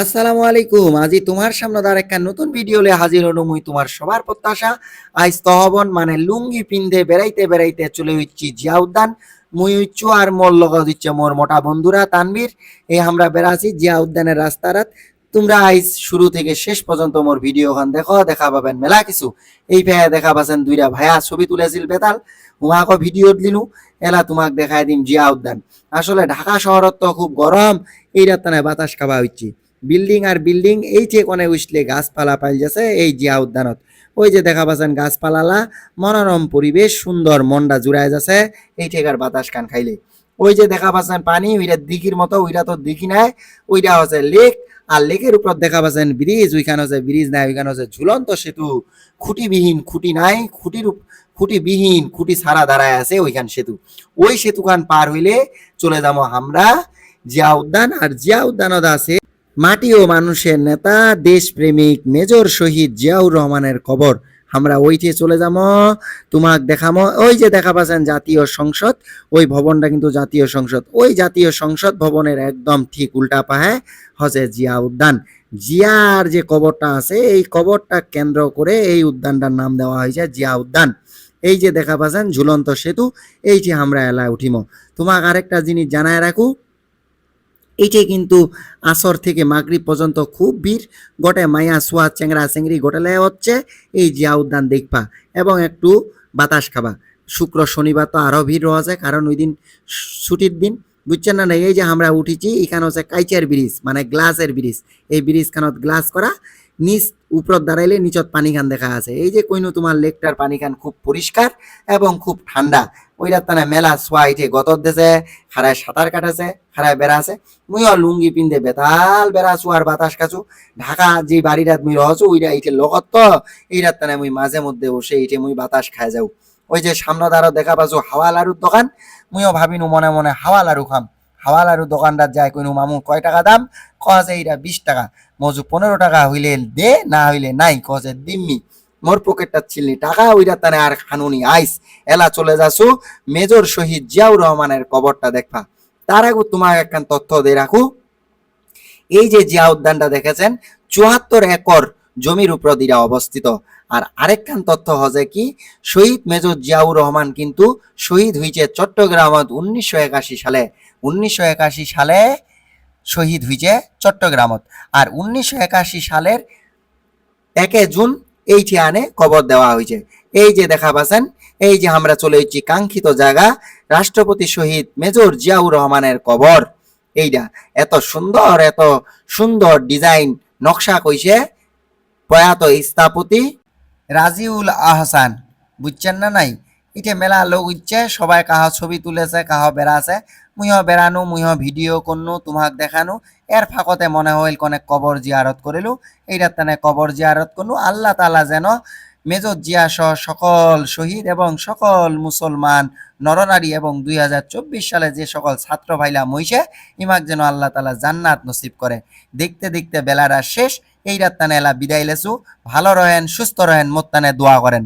আসসালামু আলাইকুম। আজি তোমার সামনে দাঁড় একটা নতুন ভিডিও লে হাজির হলো মুই তোমার সবার প্রত্যাশা। আজ তহবন মানে লুঙ্গি পিন্ধে বেড়াইতে বেড়াইতে চলে হচ্ছি জিয়া উদ্যান মুই হচ্ছু আর মোর লগা দিচ্ছে মোর মোটা বন্ধুরা তানবীর এই আমরা বেড়াছি জিয়া উদ্যানের রাস্তারাত। তোমরা আইজ শুরু থেকে শেষ পর্যন্ত মোর ভিডিও খান দেখো, দেখা পাবেন মেলা কিছু। এই ভাইয়া দেখা পাচ্ছেন দুইটা ভাইয়া ছবি তুলেছিল বেতাল। উহাকে ভিডিও দিলু, এলা তোমাক দেখাই দিম জিয়া উদ্যান আসলে ঢাকা শহরত তো খুব গরম এই রাত্তানে বাতাস খাওয়া হচ্ছে বিল্ডিং আর বিল্ডিং, এই যে কোনে উঠলে গাছপালা পাইল যাচ্ছে এই জিয়া উদ্যানত। ওই যে দেখা পাচ্ছেন গাছপালালা, মনোরম পরিবেশ, সুন্দর মনটা জুড়ায় যাচ্ছে, এই ঠেকার বাতাস কান খাইলে। ওই যে দেখা পাচ্ছেন পানি, ওইটা দিঘির মতো, ওইটা তো দিঘি নাই, ওইটা হচ্ছে লেক, আর লেকের উপর দেখা পাচ্ছেন ব্রিজ, ওইখানে হচ্ছে ব্রিজ নাই, ওইখানে হচ্ছে ঝুলন্ত সেতু। খুঁটিবিহীন খুঁটি নাই, খুঁটির খুঁটিবিহীন খুঁটি ছাড়া দাঁড়ায় আছে ওইখান সেতু। ওই সেতুখান পার হইলে চলে যাব আমরা জিয়া উদ্যান, আর জিয়া উদ্যানত আছে মাটি ও মানুষের নেতা, দেশপ্রেমিক, মেজর শহীদ জিয়াউর রহমানের কবর। আমরা ওইটে চলে যাব তোমাক দেখামো। ওই যে দেখা পাচ্ছেন জাতীয় সংসদ, ওই ভবনটা কিন্তু জাতীয় সংসদ। ওই জাতীয় সংসদ ভবনের একদম ঠিক উল্টা পাহে হচ্ছে জিয়া উদ্যান। জিয়ার যে কবরটা আছে, এই কবরটা কেন্দ্র করে এই উদ্যানটার নাম দেওয়া হয়েছে জিয়া উদ্যান। এই যে দেখা পাচ্ছেন ঝুলন্ত সেতু এই যে আমরা এলায় উঠিমো। তোমাক আরেকটা জিনিস জানায় রাখু এইটাই কিন্তু আসর থেকে মাগরিব পর্যন্ত খুব ভিড়। গোটে মায়া, সোয়া চেংরা চেংড়ি গোটালে হচ্ছে এই জিয়া উদ্যান দেখবা এবং একটু বাতাস খাবা। শুক্র, শনিবার তো আরও ভিড় রওয়া যায়, কারণ ওই দিন ছুটির দিন, বুঝছেন না? এই যে আমরা উঠেছি, এখানে হচ্ছে কাইচার ব্রিজ মানে গ্লাসের ব্রিজ। এই ব্রিজখানত গ্লাস করা নিচ উপরত দাঁড়াইলে নিচত পানি খান দেখা আছে। এই যে কইনু তোমার লেকটার পানি খান খুব পরিষ্কার এবং খুব ঠান্ডা। ওইটার তানে মেলা সোয়া ইটে গতর দেশে খারায় সাঁতার কাটাছে খারায় বেড়াছে। মুইও লুঙ্গি পিন্ধে বেতাল বেড়াছু আর বাতাস কাছু ঢাকা যে বাড়িটাত মুই রহছু ওইটা ইটে লগত তো এইটার তানে মুই মাঝে মধ্যে বসে ইটে মুই বাতাস খাই যাও। ওই যে সামনে দ্বারা দেখা পাচ্ছ হাওয়া লাড়ুর দোকান, মুইও ভাবিনু মনে মনে হাওয়া লাড়ু খাম। হাওয়া লাড়ু দোকানদার যায় কইনু, মামু, কয় টাকা দাম? কছে এইটা বিশ টাকা। মজু, পনেরো টাকা হইলে দে, না হইলে নাই। কছে দিম্মি, মোর পকেটটা ছিলনি, টাকা ওইটা তানে আর খানুনি, আইস, এলা চলে যাসু। মেজর শহীদ জিয়াউর রহমানের কবরটা দেখবা। তার আগে তোমার একখান তথ্য দিয়ে রাখু। এই যে জিয়া উদ্যানটা দেখেছেন, চুয়াত্তর একর জমির উপর দিরা অবস্থিত। আর আরেকখান তথ্য হচ্ছে কি? শহীদ মেজর জিয়াউর রহমান কিন্তু শহীদ হয়েছে চট্টগ্রামত উনিশশো একাশি সালে। উনিশশো একাশি সালে শহীদ হয়েছে চট্টগ্রামত। আর উনিশশো একাশি সালের একে জুন এই ঠিয়ানে কবর দেওয়া হয়েছে। এই যে দেখা পাচ্ছেন, এই যে আমরা চলে এসেছি কাঙ্ক্ষিত জায়গা, রাষ্ট্রপতি শহীদ মেজর জিয়াউর রহমানের কবর। এইটা এত সুন্দর এত সুন্দর ডিজাইন নকশা কইছে প্রয়াত স্থাপতি রাজিউল আহসান। বুঝছেন না নাই? এটা মেলা লোক ইচ্ছে সবাই কাহা ছবি তুলেছে, কাহা বেড়াছে। মুইহ বেড়ানো মুইহ ভিডিও করনু তোমাক দেখানো এর ফাঁকতে মনে হইল কোনে কবর জিয়ারত করিলু এইটার তানে কবর জিয়ারত করনু আল্লাহ তালা যেন মেজর জিয়া সহ সকল শহীদ এবং সকল মুসলমান নরনারী এবং দুই হাজার চব্বিশ সালে যে সকল ছাত্র ভাইলা মহিষে ইমাক যেন আল্লাহ তালা জান্নাত নসিব করে দেখতে দেখতে বেলারা শেষ। এই রাত্তানে এলা বিদায় লেসু ভালো রহেন সুস্থ রহেন মোত্তানে দোয়া করেন